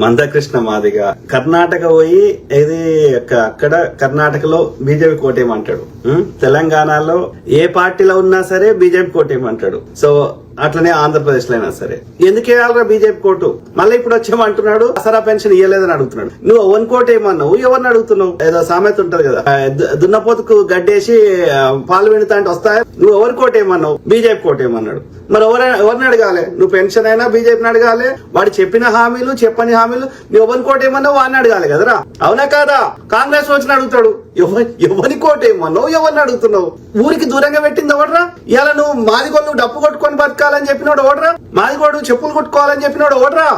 మందకృష్ణ మాదిగ. కర్ణాటక పోయి ఇది అక్కడ కర్ణాటకలో బీజేపీ కోటేమంటాడు తెలంగాణలో ఏ పార్టీలో ఉన్నా సరే బీజేపీ కోటేయమంటాడు సో అట్లనే ఆంధ్రప్రదేశ్లో అయినా సరే. ఎందుకు వేయాలరా బీజేపీ కోటు? మళ్ళీ ఇప్పుడు వచ్చేమంటున్నాడు అసరా పెన్షన్ ఇవ్వలేదని అడుగుతున్నాడు. నువ్వు ఎవరిని కోట్ ఏమన్నావు? ఎవరిని అడుగుతున్నావు? ఏదో సామెత ఉంటది కదా. దున్నపోతుకు గడ్డేసి పాలు వినుతా అంటే వస్తాయా? నువ్వు ఎవరి కోట ఏమన్నావు? బీజేపీ కోట ఏమన్నాడు? మరి ఎవరు ఎవరిని అడగాలి? నువ్వు పెన్షన్ అయినా బీజేపీని అడగాలి? వాడు చెప్పిన హామీలు చెప్పని హామీలు నువ్వు ఎవరిని కోట్ ఏమన్నావు? వాడిని అడగాలి కదరా. అవునా కాదా? కాంగ్రెస్ వచ్చిన అడుగుతాడు. ఎవరి కోటే మనో ఎవరిని అడుగుతున్నావు? ఊరికి దూరంగా పెట్టింది ఎవడరా? ఇలా నువ్వు మాదిగోడు నువ్వు డప్పు కొట్టుకొని బతకాలని చెప్పినోడు ఓడరా మాదిగోడు చెప్పులు కొట్టుకోవాలని చెప్పినోడు ఓడరా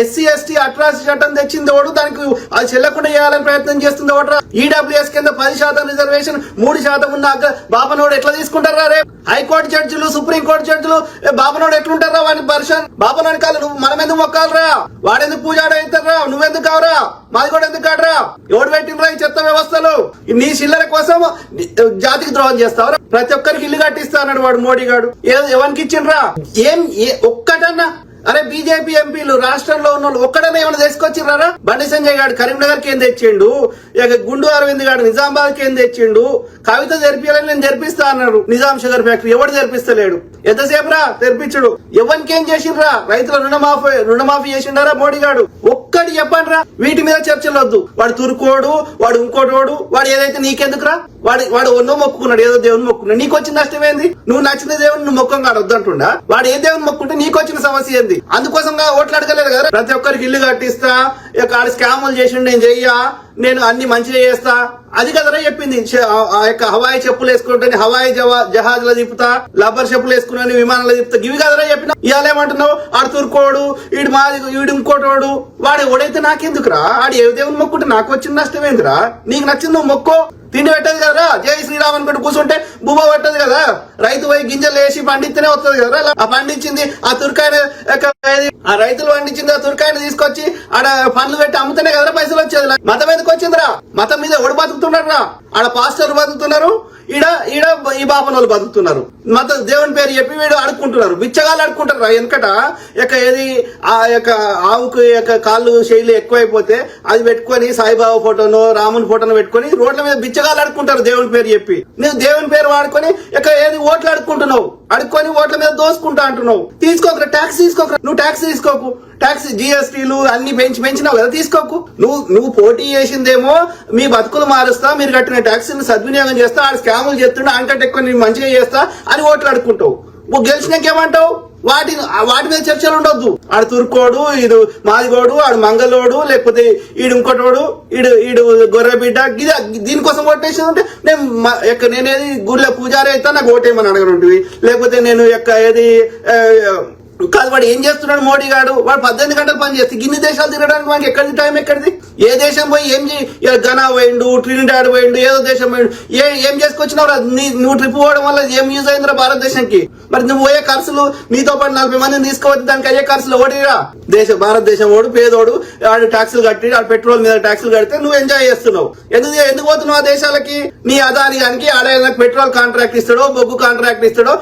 ఎస్సీ ఎస్టీ అట్రాసిటీ చట్టం తెచ్చింది ఓడు దానికి అది చెల్లకుండా చేయాలని ప్రయత్నం చేస్తుంది ఓడరా ఈడబ్ల్యూఎస్ కింద పది శాతం రిజర్వేషన్ మూడు శాతం ఉన్న బాబనోడు ఎట్లా తీసుకుంటారా రే హైకోర్టు జడ్జిలు సుప్రీం కోర్టు జడ్జిలు బాబనోడు ఎట్లుంటారా వాడిని పర్షన్ బాబనోని కాదు నువ్వు మనం ఎందుకు మొక్కాలరా? వాడెందుకు పూజ అవుతారా నువ్వెందుకు కావరా? మాది కూడా ఎందుకు కాడరా? ఎవడు పెట్టినరా ఈ చెత్త వ్యవస్థలు? నీ చిల్లర కోసం జాతికి ద్రోహం చేస్తావరా? ప్రతి ఒక్కరికి ఇల్లు కట్టిస్తా అన్నాడు వాడు మోడీ గాడు. ఎవరికి ఇచ్చిండ్రా? ఏం ఒక్కటన్నా? అరే బీజేపీ ఎంపీలు రాష్ట్రంలో ఉన్న వాళ్ళు ఒక్కడనే ఏమైనా తీసుకొచ్చిర్రారా? బండి సంజయ్ గారు కరీంనగర్కి ఏం తెచ్చిండు? ఇక గుండు అరవింద్ గారు నిజామాబాద్కి ఏం తెచ్చిండు? కవిత జరిపించాలని నేను జరిపిస్తా అన్నారు. నిజాం షుగర్ ఫ్యాక్టరీ ఎవడు జరిపిస్తలేడు? ఎంతసేపు రా తెరిపించడు. ఎవరికి ఏం చేసిండ్రా? రైతుల రుణమాఫీ రుణమాఫీ చేసిండారా మోడీ గాడు? ఒక్కటి చెప్పండి రా వీటి మీద చర్చలు వద్దు వాడు తురుకోడు వాడు ఇంకోటోడు వాడు ఏదైతే నీకెందుకురా? వాడు వాడు ఎన్నో మొక్కుకున్నాడు ఏదో దేవుని మొక్కున్నాడు నీకు వచ్చిన నష్టం ఏంది? నువ్వు నచ్చిన దేవుని నువ్వు మొక్కం కాదు వద్దంటుండా? వాడు ఏ దేవుని మొక్కుంటే నీకు వచ్చిన సమస్య ఏంది? అందుకోసం ఓట్లు అడగలేదు కదా ప్రతి ఒక్కరికి ఇల్లు కట్టిస్తా ఇక ఆడ స్కాములు చేసిండు నేను చెయ్యా నేను అన్ని మంచిగా చేస్తా. అది కదరా చెప్పింది. ఆ- యొక్క హవాయి చెప్పులు వేసుకుంటే హవాయి జవా- తిప్పుతా లబ్బర్ చెప్పులు వేసుకున్నాను విమానంలో తిప్పుతా. ఇవి కదరా చెప్పిన ఇవాళ ఏమంటున్నావు? ఆడు తురుకోడు ఈడు మాది ఈడు ఇంకోటోడు వాడు. ఎవడైతే నాకెందుకురా? ఆడు ఏ దేవుని మొక్కుంటే నాకు వచ్చిన నష్టం ఏందిరా? నీకు నచ్చింది మొక్కో. తిండి పెట్టదు కదా జై శ్రీరామ్ అనుకుంటూ కూర్చుంటే బువ్వ పెట్టదు కదా? రైతు పోయి గింజలు వేసి పండిస్తేనే వస్తుంది కదా? ఆ పండించింది ఆ తుర్కాయన ఆ రైతులు పండించింది ఆ తుర్కాయన తీసుకొచ్చి ఆడ పండ్లు పెట్టి అమ్ముతేనే కదా పైసలు వచ్చేది? మతం ఎందుకు వచ్చిందిరా? మతం మీద ఎవడు బతుకుతున్నారా ఆడ పాస్టర్ బతుకుతున్నారు. ఈడ ఈడ ఈ బాపన వాళ్ళు బతుకుతున్నారు. మత దేవుని పేరు చెప్పి వీడు అడుక్కుంటున్నారు బిచ్చగాళ్ళు అడుక్కుంటారు వెనకట యొక్క ఏది ఆ యొక్క ఆవుకు యొక్క కాళ్ళు శైలి ఎక్కువైపోతే అది పెట్టుకొని సాయిబాబా ఫోటోను రాముని ఫోటోను పెట్టుకొని రోడ్ల మీద బిచ్చగాళ్ళు అడుక్కుంటారు దేవుని పేరు చెప్పి. నువ్వు దేవుని పేరు వాడుకొని యొక్క ఏది ఓట్లు అడుక్కుంటున్నావు అడుక్కొని ఓట్ల మీద దోసుకుంటా అంటున్నావు. తీసుకోకరా ట్యాక్స్ తీసుకోకరా నువ్వు ట్యాక్స్ తీసుకోకు. ట్యాక్స్ జిఎస్టీలు అన్ని పెంచి పెంచినావు కదా తీసుకోకు. నువ్వు నువ్వు పోటీ చేసిందేమో మీ బతుకులు మారుస్తా మీరు కట్టిన ట్యాక్స్ సద్వినియోగం చేస్తా ఆడ స్కాములు చేస్తుండే అంకట్ ఎక్కువ నేను మంచిగా చేస్తా అని ఓట్లు అడుక్కుంటావు. నువ్వు గెలిచినాకేమంటావు వాటి వాటి మీద చర్చలు ఉండొద్దు. ఆడు తుర్కోడు ఇడు మాదిగోడు ఆడు మంగళోడు లేకపోతే ఈడు ఇంకోటోడు ఈడు ఈడు గొర్రె బిడ్డ దీనికోసం ఓటేసేది ఉంటే నేను యొక్క నేనేది గుడిలో పూజారి అయితే నాకు ఓటేయమని అడగనుంటివి. లేకపోతే నేను యొక్క ఏది కాదు వాడు ఏం చేస్తున్నాడు మోడీ గాడు? వాడు పద్దెనిమిది గంటలు పని చేస్తే ఇన్ని దేశాలు తిరగడానికి వాడికి ఎక్కడిది టైం ఎక్కడిది? ఏ దేశం పోయి ఏం గనా ఘనా పోయిండు ట్రినిడాడ్ పోయిండు ఏదో దేశం పోయిండు. ఏ ఏం చేసుకొచ్చినావు నువ్వు ట్రిప్ పోవడం వల్ల ఏం యూజ్ అయిందిరా భారతదేశానికి మరి నువ్వు పోయే ఖర్చులు నీతో పాటు నలభై మందిని తీసుకోవచ్చు దానికి అయ్యే ఖర్చులు ఓడిరా దేశ భారతదేశం ఓడు పేదోడు వాడు ట్యాక్సులు కట్టి ఆ పెట్రోల్ మీద ట్యాక్సులు కడితే నువ్వు ఎంజాయ్ చేస్తున్నావు. ఎందుకు ఎందుకు పోతున్నావు ఆ దేశాలకి? నీ అదాని దానికి ఆడ పెట్రోల్ కాంట్రాక్ట్ ఇస్తాడో బొగ్గు కాంట్రాక్ట్ ఇస్తాడో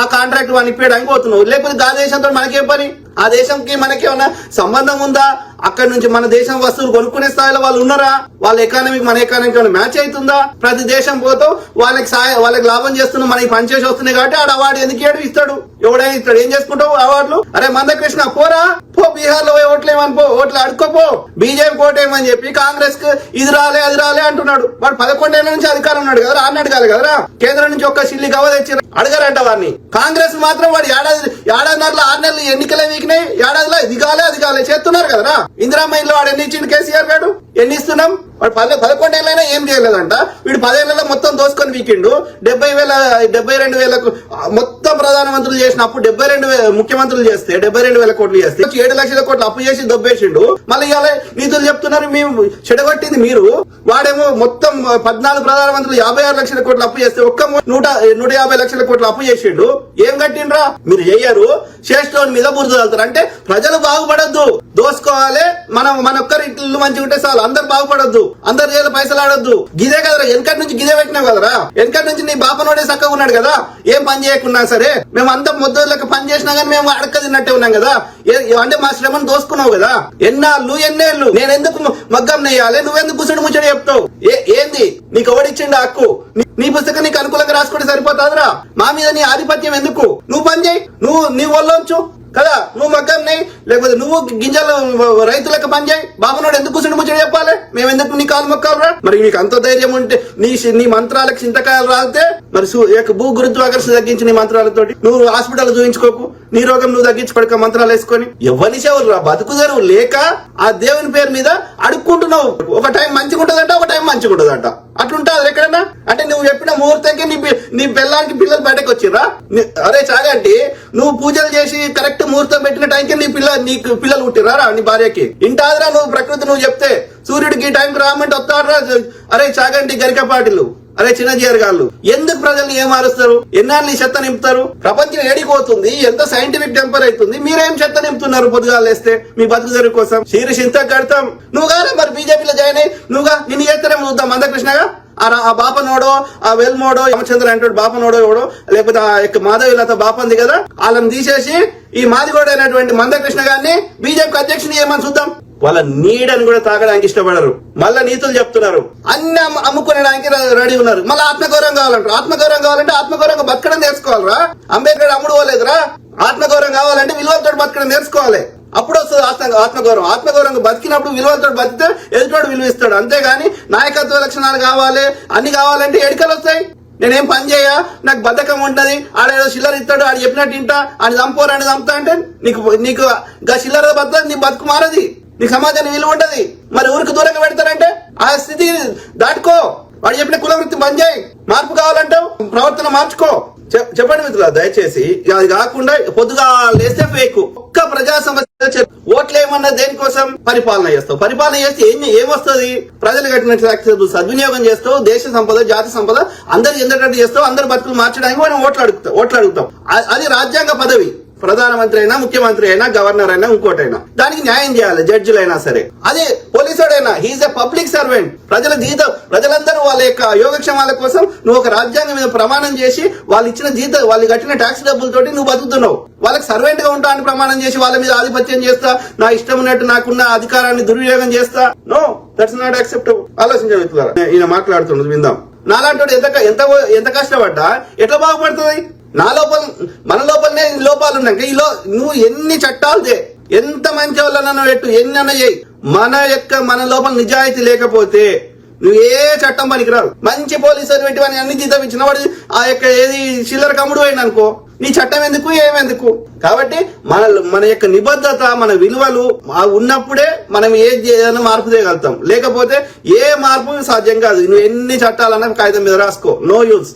ఆ కాంట్రాక్ట్ వాడిని ఇప్పేయడానికి పోతున్నావు. లేకపోతే ఆ దేశం మనకేం పని? ఆ దేశంకి మనకి ఏమన్నా సంబంధం ఉందా? అక్కడ నుంచి మన దేశం వస్తువులు కొనుక్కునే స్థాయిలో వాళ్ళు ఉన్నారా? వాళ్ళ ఎకానమీకి మన ఎకానమీకి ఏమైనా మ్యాచ్ అవుతుందా? ప్రతి దేశం పోతూ వాళ్ళకి సాయ వాళ్ళకి లాభం చేస్తున్న మనకి పనిచేసి వస్తున్నాయి కాబట్టి ఆడ అవార్డు ఎందుకు ఏడు ఇస్తాడు. ఎవడైనా ఇస్తాడు. ఏం చేసుకుంటావు? అవార్డులు? అరే మందకృష్ణ పోరా? పో బీహార్లో పోయి ఓట్లేమని పో ఓట్లు అడుక్కోపో బీజేపీ ఓటేమని చెప్పి కాంగ్రెస్కు ఇది రాలే అది రాలే అంటున్నాడు. వాడు పదకొండేళ్ళ నుంచి అధికారం ఉన్నాడు కదా రాని అడగాలి కదరా? కేంద్రం నుంచి ఒక్క సిల్లి గవ తెచ్చి అడగారంట వాడిని. కాంగ్రెస్ మాత్రం వాడు ఏడాది ఏడాదిన్నరలో ఆరు నెలలు ఎన్నికలవి పీకినాయి ఏడాదిలో? ఇది కాలే అది కాలే చేస్తున్నారు కదరా? ఇందిరామ్మ ఇంట్లో వాడు ఎన్ని ఇచ్చిండు? కేసీఆర్ గారు ఎన్ని ఇస్తున్నాం? వాడు పది పదకొండేళ్ళైనా ఏం చేయలేదంట. వీడు పదేళ్ళలో మొత్తం దోసుకొని వీకిండు. డెబ్బై వేల డెబ్బై రెండు వేలకు మొత్తం ప్రధానమంత్రులు చేసిన అప్పు డెబ్బై రెండు ముఖ్యమంత్రులు చేస్తే డెబ్బై రెండు వేల కోట్లు చేస్తే ఏడు లక్షల కోట్లు అప్పు చేసి దొబ్బేసిండు. మళ్ళీ ఇవాళ నిధులు చెప్తున్నారు మేము చెడగొట్టింది మీరు. వాడేమో మొత్తం పద్నాలుగు ప్రధానమంత్రులు యాభై ఆరు లక్షల కోట్లు అప్పు చేస్తే ఒక్క నూట నూట యాభై లక్షల కోట్లు అప్పు చేసిండు. ఏం కట్టిండ్రా? మీరు చెయ్యరు. శ్రేష్ఠోని మీద బురద వెళ్తారు అంటే ప్రజలు బాగుపడద్దు. దోసుకోవాలి. మనం మన ఒక్కరి ఇల్లు మంచిగా ఉంటే చాలు. అందరు బాగుపడొద్దు. అందరు చేయాలి పైసలు ఆడొద్దు. గిదే కదరా వెనకటి నుంచి గిదే పెట్టినావు కదరా? వెనకటి నుంచి నీ బాపనోడే చక్కగా ఉన్నాడు కదా? ఏం పని చేయకున్నా సరే మేము అంత ముద్దలకు పని చేసినా కానీ మేము అడక తిన్నట్టే ఉన్నాం కదా? ఏ- అంటే మా శ్రమను దోసుకున్నావు కదా? ఎన్నాళ్ళు ఎన్నేళ్ళు? నేను ఎందుకు మగ్గం నెయ్యాలి నువ్వెందుకు కుసుడు ముచ్చడి చెప్తావు? ఏ ఏంది? నీకు ఎవడిచ్చిండు హక్కు? నీ- పుస్తకం నీకు అనుకూలంగా రాసుకుంటే సరిపోతాదిరా? మా మీద నీ ఆధిపత్యం ఎందుకు? నువ్వు పని చేయి. నువ్వు నీ ఒళ్ళొంచు. కదా? నువ్వు మగ్గం నెయ్యి లేకపోతే నువ్వు గింజలు రైతులకు పని చేయి బాబునోడు ఎందుకు కూర్చుని ముచ్చడి చెప్పాలి? మేము ఎందుకు నీ కాలు మొక్కాలరా మరి నీకు అంత ధైర్యం ఉంటే నీ నీ మంత్రాలకు చింతకాయలు రాలితే మరి భూ గురుత్వాకర్షణ తగ్గించి నీ మంత్రాలతోటి నువ్వు హాస్పిటల్ చూపించుకోకు నీ రోగం నువ్వు తగ్గించి మంత్రాలు వేసుకొని. ఎవరి సేవలు రా? బతుకుదరు లేక ఆ దేవుని పేరు మీద అడుక్కుంటున్నావు. ఒక టైం మంచిగా ఉంటుందంట ఒక టైం మంచిగా ఉంటుందంట అట్లుంటుంది ఎక్కడన్నా? అంటే నువ్వు చెప్పిన ముహూర్తంకి నీ నీ పిల్లలకి పిల్లలు బయటకు వచ్చిర్రా? అరే అరే అంటే నువ్వు పూజలు చేసి కరెక్ట్ ముహూర్తం పెట్టిన టైంకి నీ పిల్ల నీకు పిల్లలు పుట్టిర్రా నీ భార్యకి? ఇంటాదిరా నువ్వు ప్రకృతి నువ్వు చెప్తే. సూర్యుడికి ఈ టైంకి రామంటే వస్తాడరా. అరే సాగండి గరికపాటిలు. అరే చిన్నజీఆర్ గారు ఎందుకు ప్రజల్ని ఏం మారుస్తారు చెత్త నింపుతారు? ప్రపంచం ఏడిపోతుంది ఎంత సైంటిఫిక్ టెంపర్ అవుతుంది మీరేం చెత్త నింపుతున్నారు పొద్దుగాలు వేస్తే మీ బతుకుదరి కోసం. శీరి ఇంత కడతాం. నువ్వు కాదా మరి బీజేపీలో జాయిన్ అయ్యి నువ్వుగా నిన్ను చేస్తారేమో చూద్దాం మందకృష్ణగా. ఆ ఆ బాపనోడో ఆ వెల్మోడో యమచంద్ర అంటాడు బాపనోడో ఎవడో లేకపోతే ఆ యొక్క మాధవిలతో బాప ఉంది కదా వాళ్ళని తీసేసి ఈ మాదిగోడైనటువంటి మందకృష్ణ గారిని బీజేపీ అధ్యక్షుని ఏమని చూద్దాం? వాళ్ళ నీడని కూడా తాగడానికి ఇష్టపడరు. మళ్ళా నీతులు చెప్తున్నారు. అన్ని అమ్ము- అమ్ముకునేడానికి రెడీ ఉన్నారు. మళ్ళీ ఆత్మగౌరవం కావాలంటారు. ఆత్మగౌరవం కావాలంటే ఆత్మగౌరవంగా బతకడం నేర్చుకోవాలరా. అంబేద్కర్ అమ్ముడు పోలేదురా. ఆత్మగౌరవం కావాలంటే విలువలతో బతకడం నేర్చుకోవాలి. అప్పుడు వస్తుంది ఆత్మ ఆత్మగౌరవం. ఆత్మగౌరవం బతికినప్పుడు విలువలతో బతికితే ఎదుటోడు విలువిస్తాడు. అంతేగాని నాయకత్వ లక్షణాలు కావాలి అన్ని కావాలంటే ఎడికలు వస్తాయి. నేనేం పని చేయ? నాకు బద్ధకం ఉంటది. ఆడేదో చిల్లర ఇస్తాడు ఆడు చెప్పినట్టు ఇంటా ఆడు చంపోరు అని చంపుతా అంటే నీకు నీకు గా చిల్లర బద్ద నీ బతుకు మారది. నీ సమాజానికి విలువ ఉంటది. మరి ఊరికి దూరంగా పెడతారంటే ఆ స్థితి దాటుకో. వాడు చెప్పిన కుల వృత్తి మార్పు కావాలంటావు? ప్రవర్తన మార్చుకో. చెప్పండి మిత్రులు దయచేసి. అది కాకుండా పొద్దుగా లేస్తే ఫేక్ ఒక్క ప్రజా సమస్య ఓట్లు ఏమన్నా దేనికోసం పరిపాలన చేస్తావు? పరిపాలన చేస్తే ఏం ఏమొస్తుంది? ప్రజలు కట్టిన ట్యాక్స్ సద్వినియోగం చేస్తావు దేశ సంపద జాతి సంపద అందరు ఎందటట్టు చేస్తావు అందరు బతుకులు మార్చడానికి మనం ఓట్లు అడుగుతాం ఓట్లు అడుగుతాం. అది రాజ్యాంగ పదవి. ప్రధానమంత్రి అయినా ముఖ్యమంత్రి అయినా గవర్నర్ అయినా ఇంకోటైనా. దానికి న్యాయం చేయాలి జడ్జిలైనా సరే. అదే పోలీసుడైనా he is a public servant ప్రజల జీతం ప్రజలందరూ వాళ్ళ యొక్క యోగక్షేమాల కోసం నువ్వు ఒక రాజ్యాంగం మీద ప్రమాణం చేసి వాళ్ళు ఇచ్చిన జీతం వాళ్ళు కట్టిన ట్యాక్స్ డబ్బులతోటి నువ్వు బతుకుతున్నావు. వాళ్ళకి సర్వెంట్గా ఉంటా అని ప్రమాణం చేసి వాళ్ళ మీద ఆధిపత్యం చేస్తా నా ఇష్టం ఉన్నట్టు నాకున్న అధికారాన్ని దుర్వినియోగం చేస్తా. నో దట్స్ నాట్ యాక్సెప్టబుల్ ఆలోచించే ఈయన మాట్లాడుతున్నది విందాం. నాలాంటి ఎంత ఎంత ఎంత కష్టపడ్డా ఎట్లా బాగుపడుతుంది? నా లోపల మన లోపలనే లోపాలు ఉన్నాయి. ఈ లో నువ్వు ఎన్ని చట్టాలు చేయి ఎంత మంచి వాళ్ళనన్నా పెట్టు ఎన్ని అన్న చేయి. మన యొక్క మన లోపల నిజాయితీ లేకపోతే నువ్వు ఏ చట్టం పనికిరావు. మంచి పోలీసులు పెట్టి వాడిని అన్ని జీతం ఇచ్చిన వాడు ఆ యొక్క ఏది చిల్లర కమ్ముడు అయింది అనుకో నీ చట్టం ఎందుకు ఏమెందుకు కాబట్టి మన మన యొక్క నిబద్ధత మన విలువలు ఉన్నప్పుడే మనం ఏ ఏదైనా మార్పు చేయగలుగుతాం. లేకపోతే ఏ మార్పు సాధ్యం కాదు. నువ్వు ఎన్ని చట్టాలన్నా కాగితం మీద రాసుకో. No use